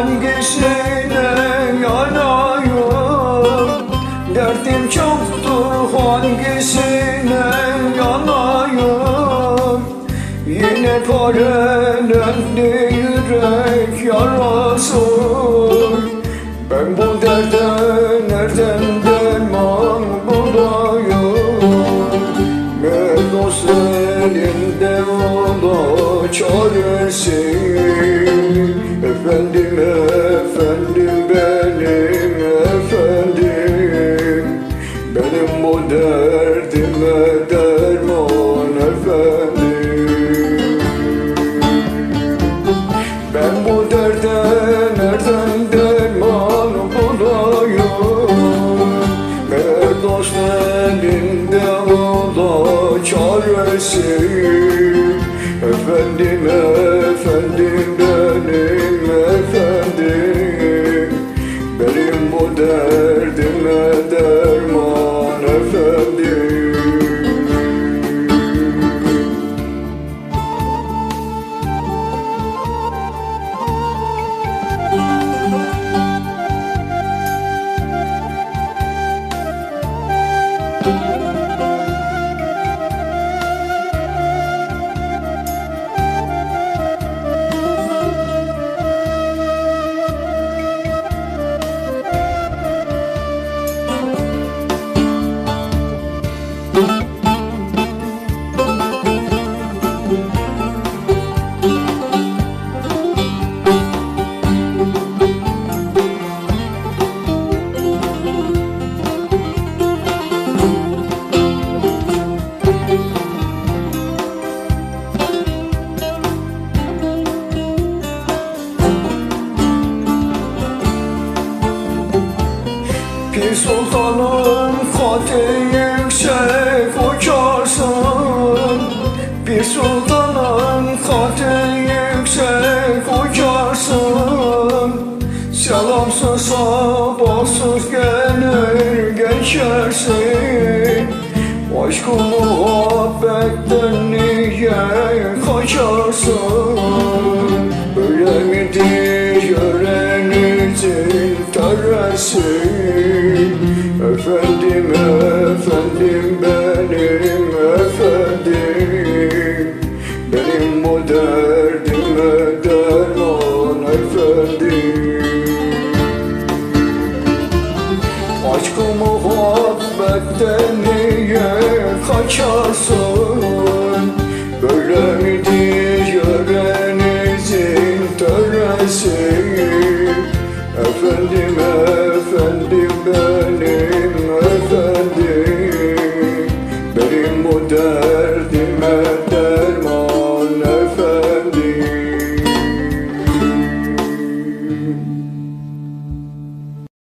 hangisine yanayım. Derdim çoktur hangisine yanayım. Yine parelendi yürek yarası Ben bu derde nereden derman bulayım? Meğer dost elinde ola çaresi efendim benim efendim. Benim bu derdime derman efendim. Ben bu derde nereden derman bulayım Meğer dost elinde ola çaresi Efendim efendim Benim bu Pir sultanın fatih yüksek uçarsın Pir sultanın fatih yüksek uçarsın Selamsız sabahsız gelir geçersin. Aşkı muhabbetten niye kaçarsın teresi Efendim efendim benim efendim. Benim bu derdime derman efendim. Aşkı muhabbetten niye kaçarsın